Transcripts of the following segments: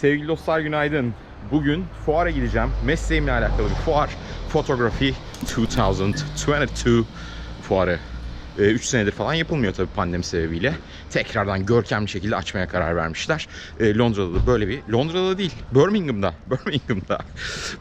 Sevgili dostlar günaydın. Bugün fuara gideceğim. Mesleğimle alakalı bir fuar. Photography 2022 fuarı. 3 senedir falan yapılmıyor tabii pandemi sebebiyle. Tekrardan görkemli şekilde açmaya karar vermişler. E, Londra'da da böyle bir, Londra'da değil, Birmingham'da, Birmingham'da,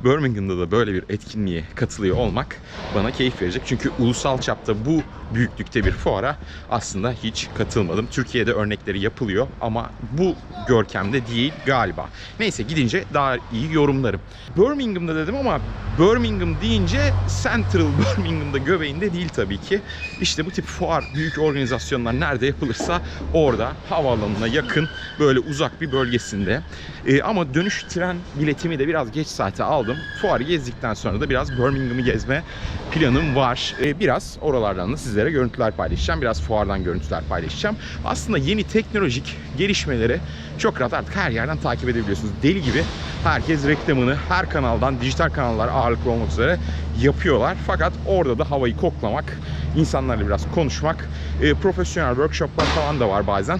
Birmingham'da da böyle bir etkinliğe katılıyor olmak bana keyif verecek. Çünkü ulusal çapta bu büyüklükte bir fuara aslında hiç katılmadım. Türkiye'de örnekleri yapılıyor ama bu görkemde değil galiba. Neyse gidince daha iyi yorumlarım. Birmingham'da dedim ama Birmingham deyince Central Birmingham'da göbeğinde değil tabii ki. İşte bu tip fuar, büyük organizasyonlar nerede yapılırsa orada havaalanına yakın böyle uzak bir bölgesinde. Ee, ama dönüş tren biletimi de biraz geç saate aldım. Fuarı gezdikten sonra da biraz Birmingham'ı gezme planım var. Ee, biraz oralardan da sizlere görüntüler paylaşacağım. Biraz fuardan görüntüler paylaşacağım. Aslında yeni teknolojik gelişmeleri çok rahat artık her yerden takip edebiliyorsunuz. Deli gibi herkes reklamını her kanaldan, dijital kanallar ağırlıklı olmak üzere yapıyorlar. Fakat orada da havayı koklamak, insanlarla biraz konuşmak, e, profesyonel workshoplar falan da var bazen.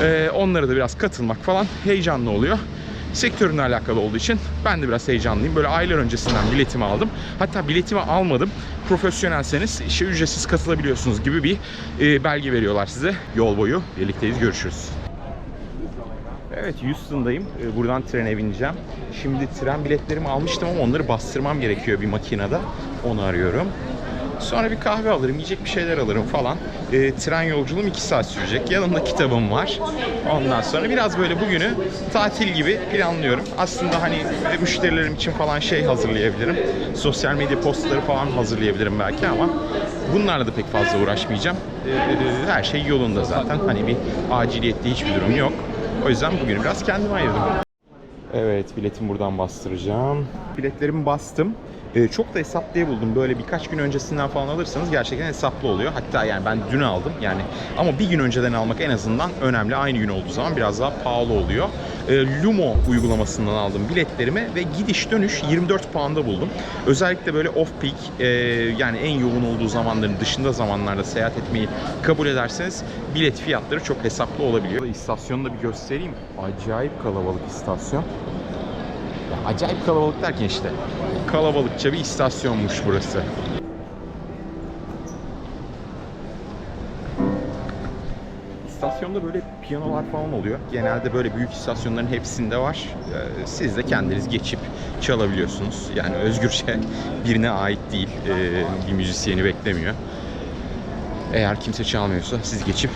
E, onlara da biraz katılmak falan heyecanlı oluyor. Sektörünle alakalı olduğu için ben de biraz heyecanlıyım. Böyle aylar öncesinden biletimi aldım. Hatta biletimi almadım. Profesyonelseniz işe ücretsiz katılabiliyorsunuz gibi bir e, belge veriyorlar size. Yol boyu birlikteyiz. Görüşürüz. Evet Houston'dayım. Ee, Buradan trene bineceğim. Şimdi tren biletlerimi almıştım ama onları bastırmam gerekiyor bir makinede. Onu arıyorum. Sonra bir kahve alırım, yiyecek bir şeyler alırım falan. Ee, tren yolculuğum 2 saat sürecek. Yanımda kitabım var. Ondan sonra biraz böyle bugünü tatil gibi planlıyorum. Aslında hani e, müşterilerim için falan şey hazırlayabilirim. Sosyal medya postları falan hazırlayabilirim belki ama bunlarla da pek fazla uğraşmayacağım. Ee, her şey yolunda zaten. Hani bir aciliyette hiçbir durum yok. O yüzden bugünü biraz kendime ayırdım. Evet, biletimi buradan bastıracağım. Biletlerimi bastım. Ee, çok da diye buldum. Böyle birkaç gün öncesinden falan alırsanız gerçekten hesaplı oluyor. Hatta yani ben dün aldım yani. Ama bir gün önceden almak en azından önemli. Aynı gün olduğu zaman biraz daha pahalı oluyor. Ee, Lumo uygulamasından aldım biletlerimi ve gidiş dönüş 24 pound'a buldum. Özellikle böyle off peak e, yani en yoğun olduğu zamanların dışında zamanlarda seyahat etmeyi kabul ederseniz bilet fiyatları çok hesaplı olabiliyor. İstasyonu da bir göstereyim. Acayip kalabalık istasyon. Ya acayip kalabalık derken işte kalabalıkça bir istasyonmuş burası. İstasyonda böyle piyanolar falan oluyor. Genelde böyle büyük istasyonların hepsinde var. Ee, Siz de kendiniz geçip çalabiliyorsunuz. Yani özgürce birine ait değil. Ee, Bir müzisyeni beklemiyor. Eğer kimse çalmıyorsa siz geçip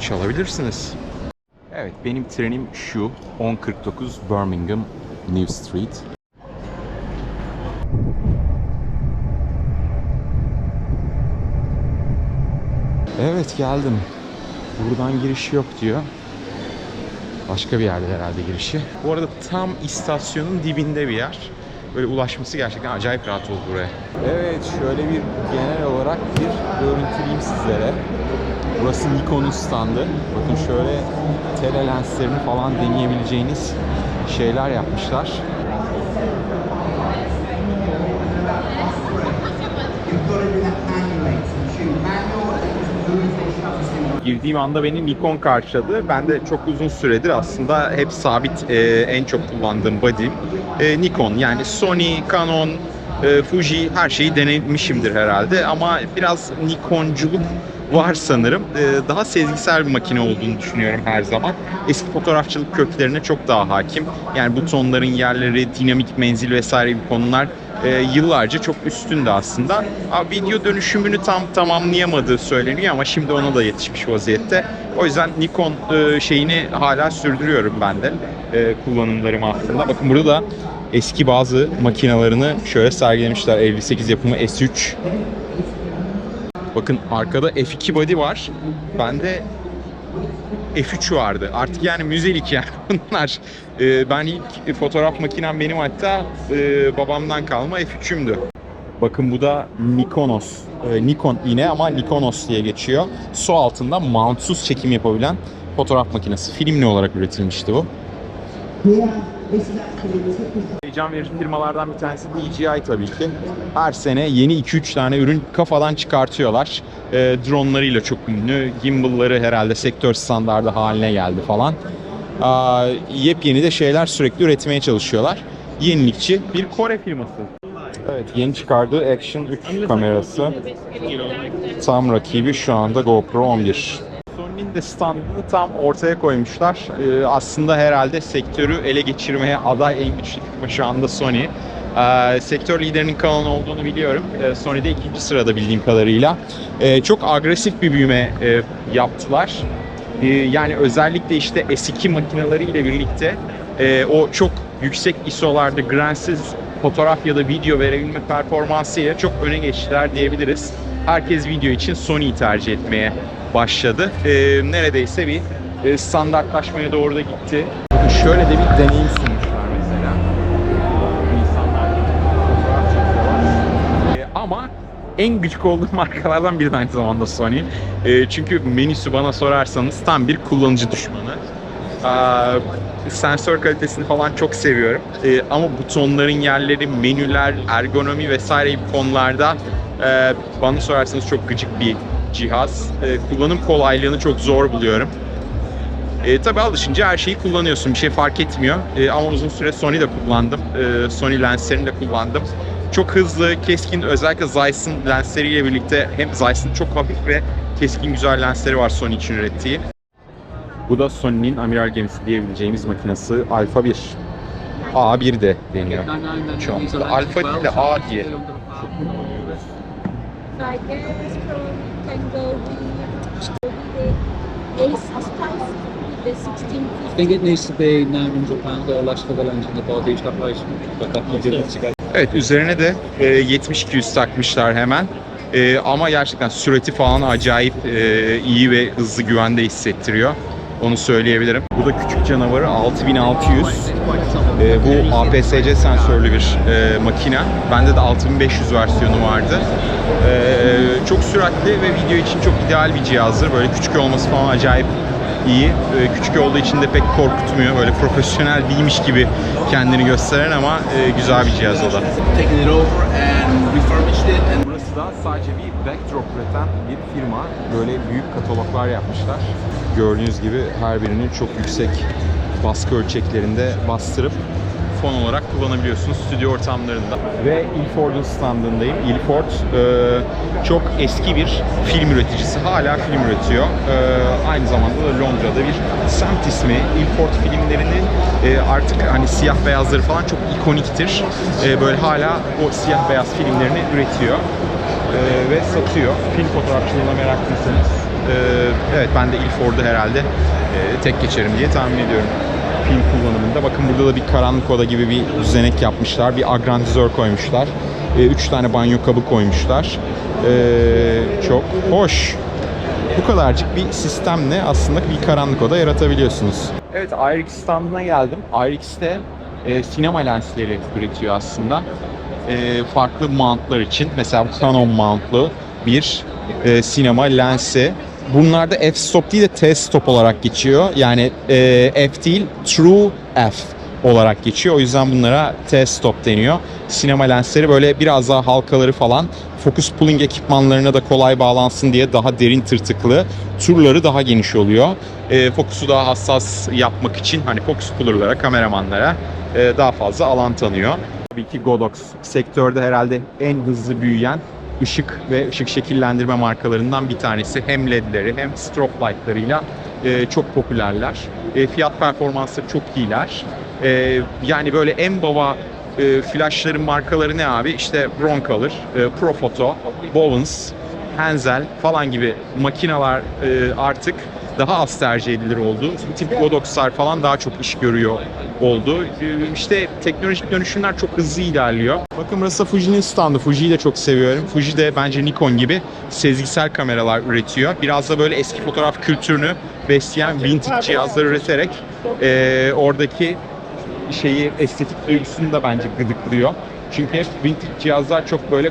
çalabilirsiniz. Evet benim trenim şu 1049 Birmingham New Street. Evet geldim. Buradan giriş yok diyor. Başka bir yerde herhalde girişi. Bu arada tam istasyonun dibinde bir yer. Böyle ulaşması gerçekten acayip rahat oldu buraya. Evet şöyle bir genel olarak bir görüntüleyeyim sizlere. Burası Nikon'un standı. Bakın şöyle telelenslerini falan deneyebileceğiniz şeyler yapmışlar. Girdiğim anda beni Nikon karşıladı. Ben de çok uzun süredir aslında hep sabit e, en çok kullandığım body e, Nikon. Yani Sony, Canon, e, Fuji her şeyi denemişimdir herhalde ama biraz Nikonculuk var sanırım. E, daha sezgisel bir makine olduğunu düşünüyorum her zaman. Eski fotoğrafçılık köklerine çok daha hakim. Yani butonların yerleri, dinamik menzil vesaire gibi konular e, yıllarca çok üstünde aslında. Video dönüşümünü tam tamamlayamadığı söyleniyor ama şimdi ona da yetişmiş vaziyette. O yüzden Nikon e, şeyini hala sürdürüyorum ben de e, kullanımlarım aslında. Bakın burada da eski bazı makinalarını şöyle sergilemişler. 58 yapımı S3 Bakın arkada F2 body var. Bende F3 vardı. Artık yani müzelik yani bunlar. Ee, ben ilk fotoğraf makinem benim hatta e, babamdan kalma F3'ümdü. Bakın bu da Nikonos. Ee, Nikon yine ama Nikonos diye geçiyor. Su altında mountsuz çekim yapabilen fotoğraf makinesi. Filmli olarak üretilmişti bu. Heyecan verici firmalardan bir tanesi DJI tabii ki. Her sene yeni 2-3 tane ürün kafadan çıkartıyorlar. E, dronlarıyla çok ünlü. Gimbal'ları herhalde sektör standardı haline geldi falan. Aa, yepyeni de şeyler sürekli üretmeye çalışıyorlar. Yenilikçi bir Kore firması. Evet yeni çıkardığı Action 3 kamerası. Tam rakibi şu anda GoPro 11. Sony'nin de standını tam ortaya koymuşlar. Ee, aslında herhalde sektörü ele geçirmeye aday en güçlü firma şu anda Sony. Ee, sektör liderinin Canon olduğunu biliyorum. Ee, Sony'de ikinci sırada bildiğim kadarıyla. Ee, çok agresif bir büyüme e, yaptılar. Ee, yani özellikle işte S2 makineleriyle birlikte e, o çok yüksek ISO'larda grainsiz fotoğraf ya da video verebilme performansıyla çok öne geçtiler diyebiliriz. Herkes video için Sony'yi tercih etmeye başladı. Ee, neredeyse bir e, standartlaşmaya doğru da gitti. Şöyle de bir deneyim sunmuşlar mesela. Ee, ama en gıcık olduğum markalardan biri de aynı zamanda Sony. Ee, çünkü menüsü bana sorarsanız tam bir kullanıcı düşmanı. Aa, sensör kalitesini falan çok seviyorum. Ee, ama butonların yerleri, menüler, ergonomi vesaire konularda e, bana sorarsanız çok gıcık bir cihaz. E, kullanım kolaylığını çok zor buluyorum. E, tabii alışınca her şeyi kullanıyorsun. Bir şey fark etmiyor. E, ama uzun süre Sony de kullandım. E, Sony lenslerini de kullandım. Çok hızlı, keskin, özellikle Zeiss'in lensleriyle birlikte hem Zeiss'in çok hafif ve keskin güzel lensleri var Sony için ürettiği. Bu da Sony'nin amiral gemisi diyebileceğimiz makinesi Alpha 1. A1 de deniyor. Çoğunlukla Alpha değil de A diye. I guess from can go with the Ace Spice with the 16 I think it needs to be 900 pounds or less for the lens in the body together. Evet üzerine de e, 70-200 takmışlar hemen. E, ama gerçekten sürati falan acayip e, iyi ve hızlı güvende hissettiriyor. Onu söyleyebilirim. Bu da küçük canavarı 6600. E, bu APS-C sensörlü bir e, makine. Bende de 6500 versiyonu vardı. E, çok süratli ve video için çok ideal bir cihazdır. Böyle küçük olması falan acayip iyi. E, küçük olduğu için de pek korkutmuyor. Böyle profesyonel değilmiş gibi kendini gösteren ama e, güzel bir cihaz o da. Burası da sadece bir backdrop üreten bir firma. Böyle büyük kataloglar yapmışlar. Gördüğünüz gibi her birini çok yüksek baskı ölçeklerinde bastırıp fon olarak kullanabiliyorsunuz stüdyo ortamlarında. Ve Ilford'un standındayım. Ilford e, çok eski bir film üreticisi. Hala film üretiyor. E, aynı zamanda da Londra'da bir semt ismi. Ilford filmlerinin e, artık hani siyah beyazları falan çok ikoniktir. E, böyle hala o siyah beyaz filmlerini üretiyor e, ve satıyor. Film fotoğrafçılığına meraklıysanız. e, evet ben de Ilford'u herhalde e, tek geçerim diye tahmin ediyorum film kullanımında. Bakın burada da bir karanlık oda gibi bir düzenek yapmışlar. Bir agrandizör koymuşlar. E, üç tane banyo kabı koymuşlar. E, çok hoş. Bu kadarcık bir sistemle aslında bir karanlık oda yaratabiliyorsunuz. Evet IRIX standına geldim. IRIX'te e, sinema lensleri üretiyor aslında. E, farklı mountlar için. Mesela bu Canon mountlu bir e, sinema lensi. Bunlarda f-stop değil de t-stop olarak geçiyor. Yani e, f değil true f olarak geçiyor. O yüzden bunlara t-stop deniyor. Sinema lensleri böyle biraz daha halkaları falan focus pulling ekipmanlarına da kolay bağlansın diye daha derin tırtıklı. Turları daha geniş oluyor. E, fokusu daha hassas yapmak için hani focus puller'lara, kameramanlara e, daha fazla alan tanıyor. Tabii ki Godox sektörde herhalde en hızlı büyüyen ışık ve ışık şekillendirme markalarından bir tanesi. Hem ledleri hem strobe lightlarıyla e, çok popülerler. E, fiyat performansları çok iyiler. E, yani böyle en baba e, flashların markaları ne abi? İşte Broncolor, e, Profoto, Bowens, Hensel falan gibi makineler e, artık daha az tercih edilir oldu. Tip Godox'lar falan daha çok iş görüyor oldu. E, İşte teknolojik dönüşümler çok hızlı ilerliyor. Bakın burası Fuji'nin standı. Fuji'yi de çok seviyorum. Fuji de bence Nikon gibi sezgisel kameralar üretiyor. Biraz da böyle eski fotoğraf kültürünü besleyen vintage cihazlar üreterek e, oradaki şeyi estetik duygusunu da bence gıdıklıyor. Çünkü hep vintage cihazlar çok böyle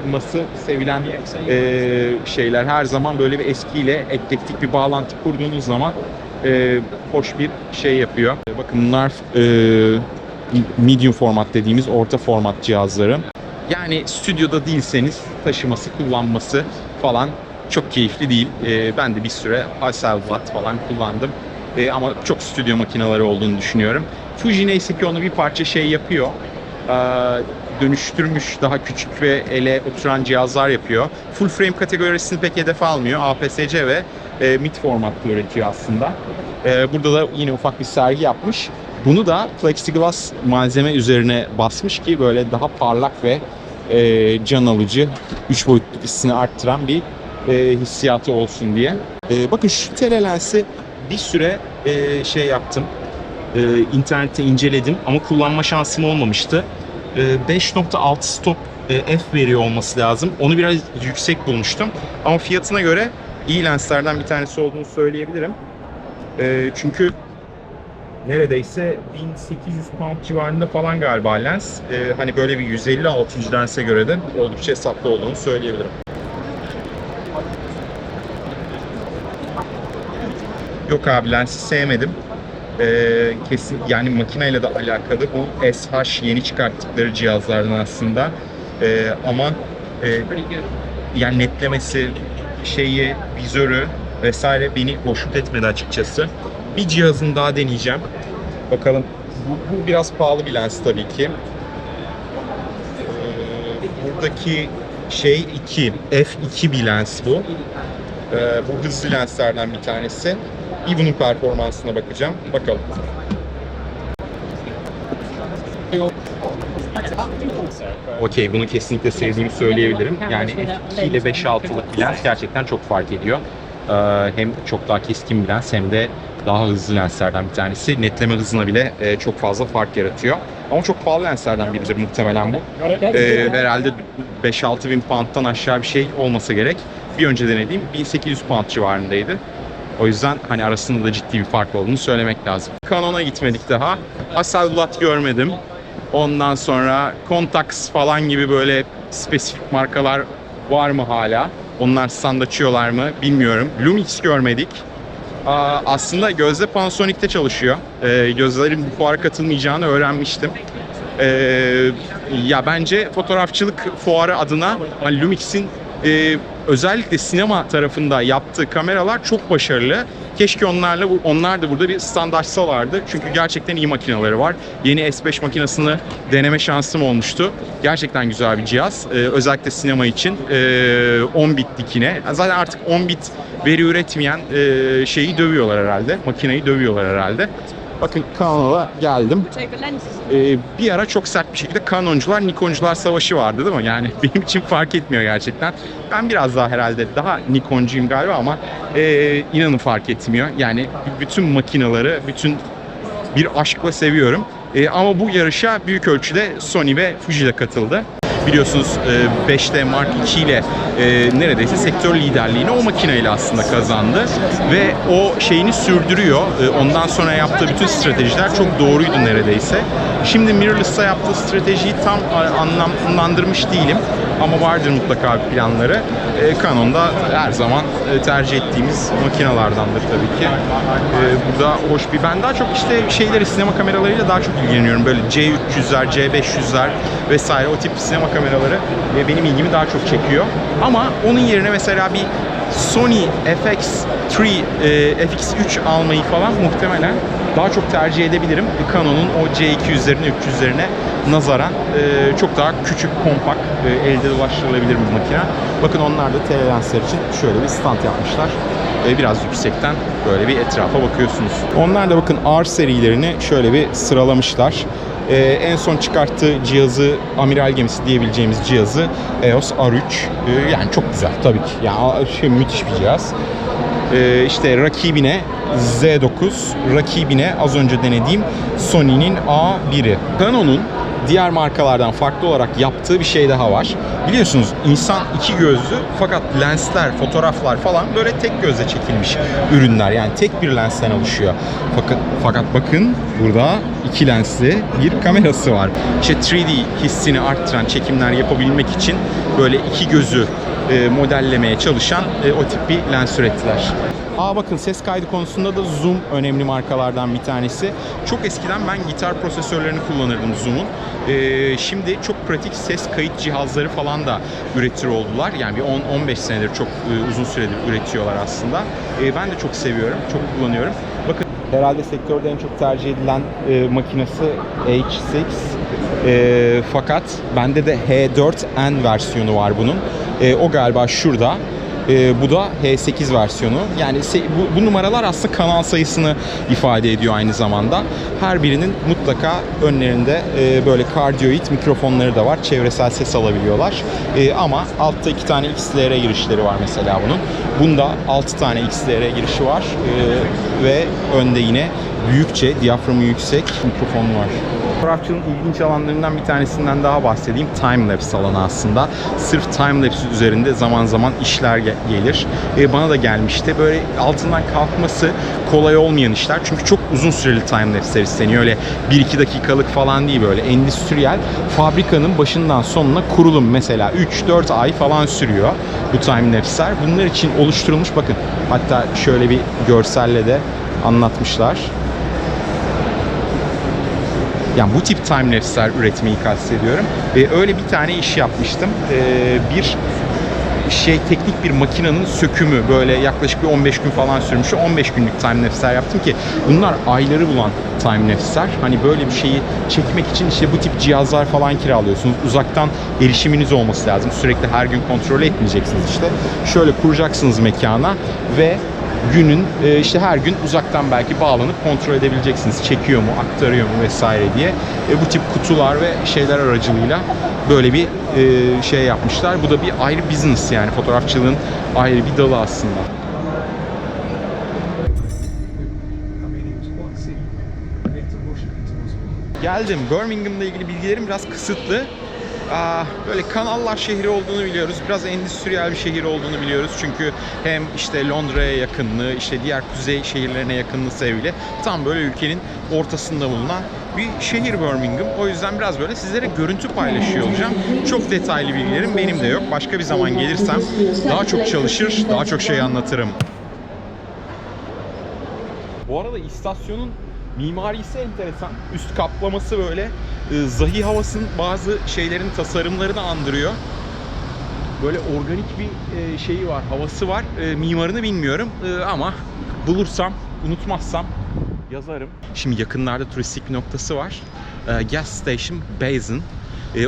kullanılması sevilen e, şeyler. Her zaman böyle bir eskiyle eklektik bir bağlantı kurduğunuz zaman e, hoş bir şey yapıyor. Bakın bunlar e, medium format dediğimiz orta format cihazları. Yani stüdyoda değilseniz taşıması, kullanması falan çok keyifli değil. E, ben de bir süre Hasselblad falan kullandım. E, ama çok stüdyo makineleri olduğunu düşünüyorum. Fuji neyse ki onu bir parça şey yapıyor. Ee, dönüştürmüş daha küçük ve ele oturan cihazlar yapıyor. Full frame kategorisini pek hedef almıyor. APS-C ve e, mid formatta üretiyor aslında. Ee, burada da yine ufak bir sergi yapmış. Bunu da plexiglass malzeme üzerine basmış ki böyle daha parlak ve e, can alıcı, üç boyutlu hissini arttıran bir e, hissiyatı olsun diye. E, bakın şu telelensi bir süre e, şey yaptım. E, internette inceledim ama kullanma şansım olmamıştı. E, 5.6 stop e, f veriyor olması lazım. Onu biraz yüksek bulmuştum. Ama fiyatına göre iyi lenslerden bir tanesi olduğunu söyleyebilirim. E, çünkü neredeyse 1800 pound civarında falan galiba lens. E, hani böyle bir 150-600 lense göre de oldukça hesaplı olduğunu söyleyebilirim. Yok abi lensi sevmedim. Ee, kesin yani makineyle de alakalı bu SH yeni çıkarttıkları cihazlardan aslında. Ee, ama e, yani netlemesi, şeyi, vizörü vesaire beni hoşnut etmedi açıkçası. Bir cihazını daha deneyeceğim. Bakalım. Bu, bu biraz pahalı bir lens tabii ki. Ee, buradaki şey 2, f2 bir lens bu. Ee, bu hızlı lenslerden bir tanesi. Bunun performansına bakacağım. Bakalım. Okey, bunu kesinlikle sevdiğimi söyleyebilirim. Yani F2 ile 5.6'lık bir lens gerçekten çok fark ediyor. Ee, hem çok daha keskin bir lens hem de daha hızlı lenslerden bir tanesi. Netleme hızına bile e, çok fazla fark yaratıyor. Ama çok pahalı lenslerden biridir muhtemelen bu. Ee, herhalde 5-6 bin pound'dan aşağı bir şey olmasa gerek. Bir önce denediğim 1800 pound civarındaydı. O yüzden hani arasında da ciddi bir fark olduğunu söylemek lazım. Canon'a gitmedik daha. Hasselblad görmedim. Ondan sonra Contax falan gibi böyle spesifik markalar var mı hala? Onlar stand açıyorlar mı bilmiyorum. Lumix görmedik. Aa, aslında Gözde Panasonic'te çalışıyor. Ee, Gözlerin bu fuara katılmayacağını öğrenmiştim. Ee, ya bence fotoğrafçılık fuarı adına hani Lumix'in e, özellikle sinema tarafında yaptığı kameralar çok başarılı. Keşke onlarla onlar da burada bir stand açsalardı. Çünkü gerçekten iyi makineleri var. Yeni S5 makinesini deneme şansım olmuştu. Gerçekten güzel bir cihaz. Ee, özellikle sinema için. Ee, 10 bit dikine. Zaten artık 10 bit veri üretmeyen e, şeyi dövüyorlar herhalde. Makineyi dövüyorlar herhalde. Bakın kanala geldim. Ee, bir ara çok sert bir şekilde Canoncular, Nikoncular savaşı vardı değil mi? Yani benim için fark etmiyor gerçekten. Ben biraz daha herhalde daha Nikoncuyum galiba ama ee, inanın fark etmiyor. Yani bütün makinaları, bütün bir aşkla seviyorum. Ee, ama bu yarışa büyük ölçüde Sony ve Fuji de katıldı. Biliyorsunuz e, 5D Mark II ile e, neredeyse sektör liderliğini o makineyle aslında kazandı. Ve o şeyini sürdürüyor. E, ondan sonra yaptığı bütün stratejiler çok doğruydu neredeyse. Şimdi Mirrorless'ta yaptığı stratejiyi tam anlamlandırmış değilim. Ama vardır mutlaka bir planları. E, Canon'da her zaman e, tercih ettiğimiz makinalardandır tabii ki. E, burada hoş bir... Ben daha çok işte şeyleri, sinema kameralarıyla daha çok ilgileniyorum. Böyle C300'ler, C500'ler vesaire o tip sinema kameraları e, benim ilgimi daha çok çekiyor. Ama onun yerine mesela bir Sony FX3, e, FX3 almayı falan muhtemelen daha çok tercih edebilirim. Canon'un o C200'lerine, 300'lerine nazaran e, çok daha küçük, kompakt, e, elde ulaştırılabilir bir makine. Bakın onlar da telelensler için şöyle bir stand yapmışlar. E, biraz yüksekten böyle bir etrafa bakıyorsunuz. Onlar da bakın R serilerini şöyle bir sıralamışlar. Ee, en son çıkarttığı cihazı amiral gemisi diyebileceğimiz cihazı EOS R3 Ee, yani çok güzel tabii ki yani şey müthiş bir cihaz Ee, işte rakibine Z9 rakibine az önce denediğim Sony'nin A1'i Canon'un diğer markalardan farklı olarak yaptığı bir şey daha var. Biliyorsunuz insan iki gözlü fakat lensler, fotoğraflar falan böyle tek gözle çekilmiş ürünler. Yani tek bir lensten oluşuyor. Fakat fakat bakın burada iki lensli bir kamerası var. İşte 3D hissini arttıran çekimler yapabilmek için böyle iki gözü e, modellemeye çalışan e, o tip bir lens ürettiler. Aa bakın ses kaydı konusunda da Zoom önemli markalardan bir tanesi. Çok eskiden ben gitar prosesörlerini kullanırdım Zoom'un. Ee, şimdi çok pratik ses kayıt cihazları falan da üretir oldular. Yani bir 10-15 senedir çok e, uzun süredir üretiyorlar aslında. Ee, ben de çok seviyorum, çok kullanıyorum. Bakın Herhalde sektörde en çok tercih edilen e, makinesi H6. E, fakat bende de H4N versiyonu var bunun. E, o galiba şurada. E, bu da H8 versiyonu. Yani bu, bu numaralar aslında kanal sayısını ifade ediyor aynı zamanda. Her birinin mutlaka önlerinde e, böyle kardioid mikrofonları da var. Çevresel ses alabiliyorlar. E, ama altta iki tane XLR girişleri var mesela bunun. Bunda 6 tane XLR girişi var. E, ve önde yine büyükçe, diyaframı yüksek mikrofon var. Fotoğrafçılığın ilginç alanlarından bir tanesinden daha bahsedeyim. Timelapse alanı aslında. Sırf timelapse üzerinde zaman zaman işler ge- gelir. E, bana da gelmişti. Böyle altından kalkması kolay olmayan işler. Çünkü çok uzun süreli timelapse'ler isteniyor. Öyle 1-2 dakikalık falan değil böyle. Endüstriyel fabrikanın başından sonuna kurulum mesela 3-4 ay falan sürüyor bu timelapse'ler. Bunlar için oluşturulmuş bakın. Hatta şöyle bir görselle de anlatmışlar. Yani bu tip timelapse'ler üretmeyi kastediyorum. Ee, öyle bir tane iş yapmıştım. Ee, bir şey teknik bir makinenin sökümü böyle yaklaşık bir 15 gün falan sürmüş. 15 günlük timelapse'ler yaptım ki bunlar ayları bulan timelapse'ler. Hani böyle bir şeyi çekmek için işte bu tip cihazlar falan kiralıyorsunuz. Uzaktan erişiminiz olması lazım. Sürekli her gün kontrol etmeyeceksiniz işte. Şöyle kuracaksınız mekana ve günün e, işte her gün uzaktan belki bağlanıp kontrol edebileceksiniz. Çekiyor mu, aktarıyor mu vesaire diye. E, bu tip kutular ve şeyler aracılığıyla böyle bir e, şey yapmışlar. Bu da bir ayrı business yani fotoğrafçılığın ayrı bir dalı aslında. Geldim. Birmingham'la ilgili bilgilerim biraz kısıtlı. Aa, böyle kanallar şehri olduğunu biliyoruz. Biraz endüstriyel bir şehir olduğunu biliyoruz. Çünkü hem işte Londra'ya yakınlığı, işte diğer kuzey şehirlerine yakınlığı sebebiyle tam böyle ülkenin ortasında bulunan bir şehir Birmingham. O yüzden biraz böyle sizlere görüntü paylaşıyor olacağım. Çok detaylı bilgilerim benim de yok. Başka bir zaman gelirsem daha çok çalışır, daha çok şey anlatırım. Bu arada istasyonun mimarisi enteresan. Üst kaplaması böyle zahi havasının bazı şeylerin tasarımlarını andırıyor. Böyle organik bir e, şeyi var, havası var. E, mimarını bilmiyorum E, ama bulursam, unutmazsam yazarım. Şimdi yakınlarda turistik bir noktası var. Gas Station Basin.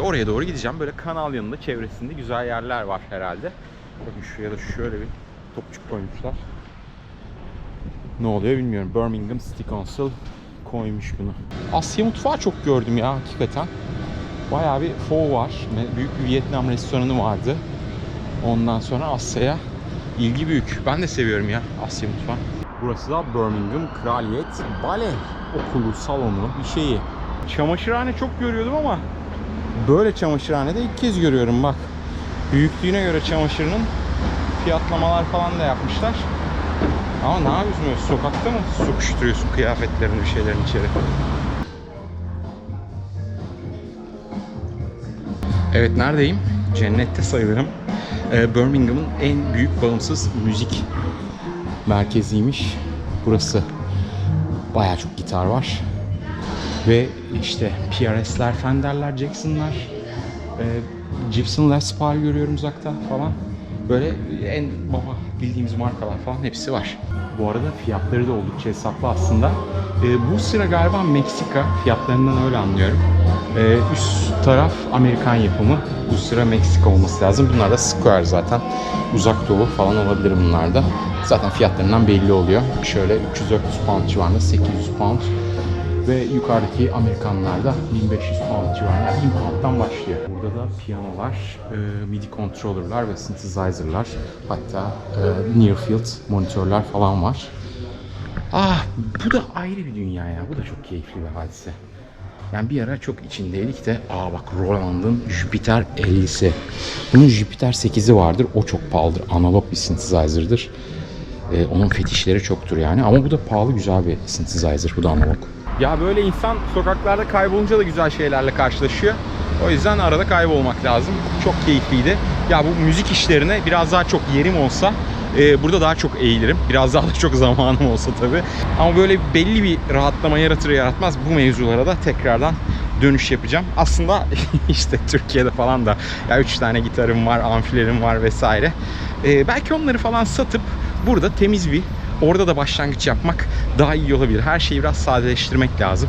Oraya doğru gideceğim. Böyle kanal yanında çevresinde güzel yerler var herhalde. Bakın şuraya da şöyle bir topçuk koymuşlar. Ne oluyor bilmiyorum. Birmingham City Council koymuş bunu. Asya mutfağı çok gördüm ya hakikaten. Bayağı bir pho var. Büyük bir Vietnam restoranı vardı. Ondan sonra Asya'ya ilgi büyük. Ben de seviyorum ya Asya mutfağı. Burası da Birmingham Kraliyet Bale Okulu, salonu bir şeyi. Çamaşırhane çok görüyordum ama böyle çamaşırhane de ilk kez görüyorum bak. Büyüklüğüne göre çamaşırının fiyatlamalar falan da yapmışlar. Ama ne yapıyorsun öyle sokakta mı sokuşturuyorsun kıyafetlerini bir şeylerin içeri? Evet neredeyim? Cennette sayılırım. Ee, Birmingham'ın en büyük bağımsız müzik merkeziymiş burası. Bayağı çok gitar var. Ve işte PRS'ler, Fender'ler, Jackson'lar, e, Gibson Les Paul görüyorum uzakta falan. Böyle en baba bildiğimiz markalar falan hepsi var. Bu arada fiyatları da oldukça hesaplı aslında. E, bu sıra galiba Meksika fiyatlarından öyle anlıyorum. E, üst taraf Amerikan yapımı. Bu sıra Meksika olması lazım. Bunlar da Square zaten. Uzak doğu falan olabilir bunlar da. Zaten fiyatlarından belli oluyor. Şöyle 300-400 pound civarında 800 pound ve yukarıdaki Amerikanlarda 1500 pound civarında 1000 pound'dan başlıyor. Burada da piyanolar, e, MIDI controller'lar ve synthesizer'lar hatta e, near field monitörler falan var. Ah bu da ayrı bir dünya ya. Bu da çok keyifli bir hadise. Yani bir ara çok içindeydik de aa bak Roland'ın Jupiter 50'si. Bunun Jupiter 8'i vardır. O çok pahalıdır. Analog bir synthesizer'dır. Ee, onun fetişleri çoktur yani. Ama bu da pahalı güzel bir synthesizer. Bu da analog. Ya böyle insan sokaklarda kaybolunca da güzel şeylerle karşılaşıyor. O yüzden arada kaybolmak lazım. Çok keyifliydi. Ya bu müzik işlerine biraz daha çok yerim olsa e, burada daha çok eğilirim. Biraz daha da çok zamanım olsa tabii. Ama böyle belli bir rahatlama yaratır yaratmaz bu mevzulara da tekrardan dönüş yapacağım. Aslında işte Türkiye'de falan da ya 3 tane gitarım var, amfilerim var vesaire. E, belki onları falan satıp burada temiz bir orada da başlangıç yapmak daha iyi olabilir. Her şeyi biraz sadeleştirmek lazım.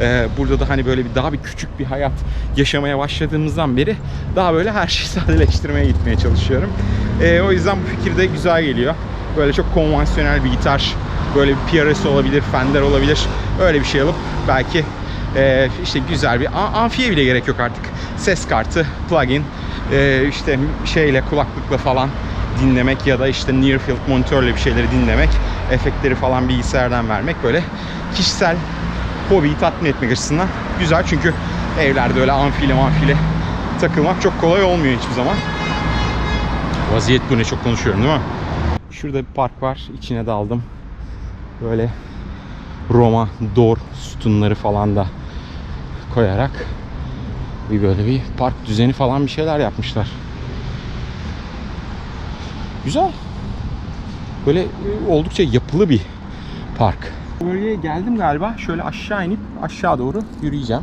Ee, burada da hani böyle bir daha bir küçük bir hayat yaşamaya başladığımızdan beri daha böyle her şeyi sadeleştirmeye gitmeye çalışıyorum. Ee, o yüzden bu fikir de güzel geliyor. Böyle çok konvansiyonel bir gitar, böyle bir PRS olabilir, Fender olabilir. Öyle bir şey alıp belki e, işte güzel bir amfiye bile gerek yok artık. Ses kartı, plugin, e, işte şeyle kulaklıkla falan dinlemek ya da işte near field monitörle bir şeyleri dinlemek, efektleri falan bilgisayardan vermek böyle kişisel hobiyi tatmin etmek açısından güzel çünkü evlerde öyle amfiyle manfiyle takılmak çok kolay olmuyor hiçbir zaman. Vaziyet bu ne çok konuşuyorum değil mi? Şurada bir park var. içine daldım. Böyle Roma Dor sütunları falan da koyarak bir böyle bir park düzeni falan bir şeyler yapmışlar. Güzel. Böyle oldukça yapılı bir park. Bölgeye geldim galiba. Şöyle aşağı inip aşağı doğru yürüyeceğim.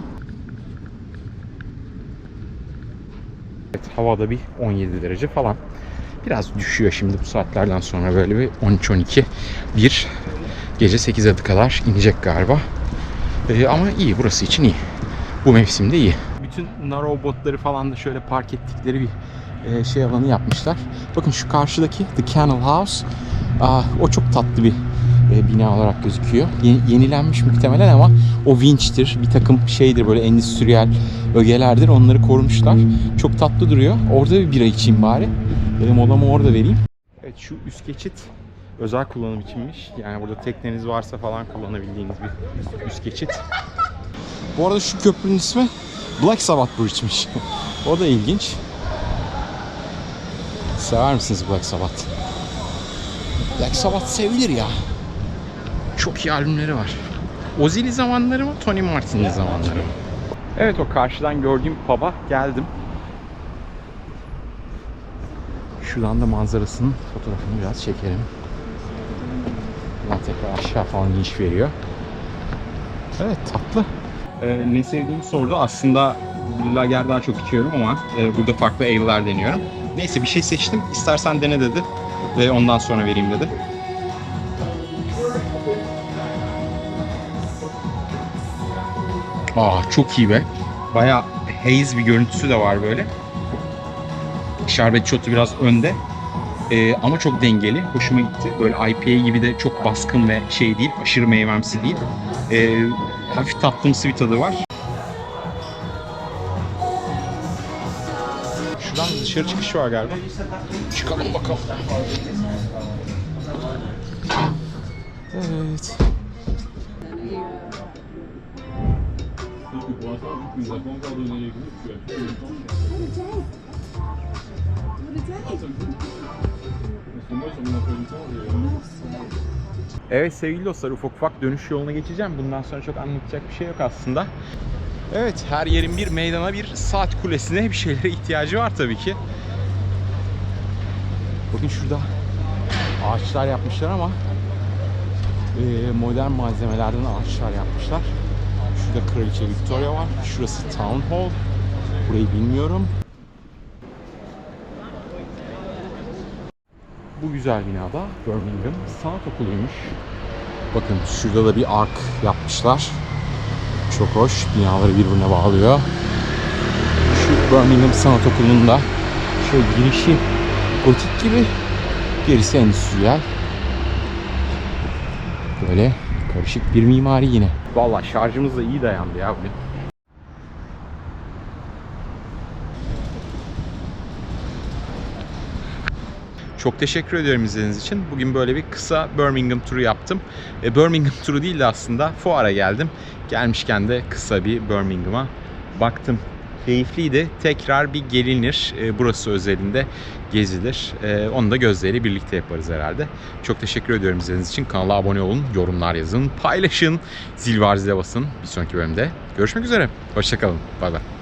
Evet, havada bir 17 derece falan. Biraz düşüyor şimdi bu saatlerden sonra böyle bir 13-12. Bir gece 8'e kadar inecek galiba. Ee, ama iyi burası için iyi. Bu mevsimde iyi. Bütün narrow botları falan da şöyle park ettikleri bir e, şey alanı yapmışlar. Bakın şu karşıdaki The Canal House. Aa, o çok tatlı bir e, bina olarak gözüküyor. Ye- yenilenmiş muhtemelen ama o vinçtir. Bir takım şeydir böyle endüstriyel ögelerdir. Onları korumuşlar. Çok tatlı duruyor. Orada bir bira içeyim bari. Dedim molamı orada vereyim. Evet şu üst geçit özel kullanım içinmiş. Yani burada tekneniz varsa falan kullanabildiğiniz bir üst geçit. Bu arada şu köprünün ismi Black Sabbath Bridge'miş. o da ilginç. Sever misiniz Black Sabbath? Black Sabbath sevilir ya. Çok iyi albümleri var. Ozzy'li zamanları mı, Tony Martin'li zamanları mı? Evet o karşıdan gördüğüm pub'a geldim. Şuradan da manzarasının fotoğrafını biraz çekerim. Buradan tekrar aşağı falan iniş veriyor. Evet tatlı. Ee, ne sevdiğimi sordu. Aslında lager daha çok içiyorum ama e, burada farklı ale'ler deniyorum. Neyse bir şey seçtim. İstersen dene dedi. Ve ondan sonra vereyim dedi. Aa çok iyi be. Baya haze bir görüntüsü de var böyle. Şerbet çotu biraz önde. Ee, ama çok dengeli. Hoşuma gitti. Böyle IPA gibi de çok baskın ve şey değil. Aşırı meyvemsi değil. Ee, hafif tatlımsı bir tadı var. Dışarı çıkış var galiba. Çıkalım bakalım. Evet. Evet sevgili dostlar ufak ufak dönüş yoluna geçeceğim. Bundan sonra çok anlatacak bir şey yok aslında. Evet her yerin bir meydana bir saat kulesine bir şeylere ihtiyacı var tabii ki. Bakın şurada ağaçlar yapmışlar ama e, modern malzemelerden ağaçlar yapmışlar. Şurada Kraliçe Victoria var. Şurası Town Hall. Burayı bilmiyorum. Bu güzel binada Birmingham Sanat Okulu'ymuş. Bakın şurada da bir ark yapmışlar. Çok hoş. Binaları birbirine bağlıyor. Şu Birmingham Sanat Okulu'nun da şöyle girişi gotik gibi. Gerisi endüstriyel. Böyle karışık bir mimari yine. Vallahi şarjımız da iyi dayandı ya bugün. Çok teşekkür ediyorum izlediğiniz için. Bugün böyle bir kısa Birmingham turu yaptım. E, Birmingham turu değil de aslında fuara geldim. Gelmişken de kısa bir Birmingham'a baktım. Keyifliydi. Tekrar bir gelinir. E, burası özelinde gezilir. E, onu da gözleriyle birlikte yaparız herhalde. Çok teşekkür ediyorum izlediğiniz için. Kanala abone olun, yorumlar yazın, paylaşın, zil var zile basın. Bir sonraki bölümde görüşmek üzere. Hoşçakalın. Bay bay.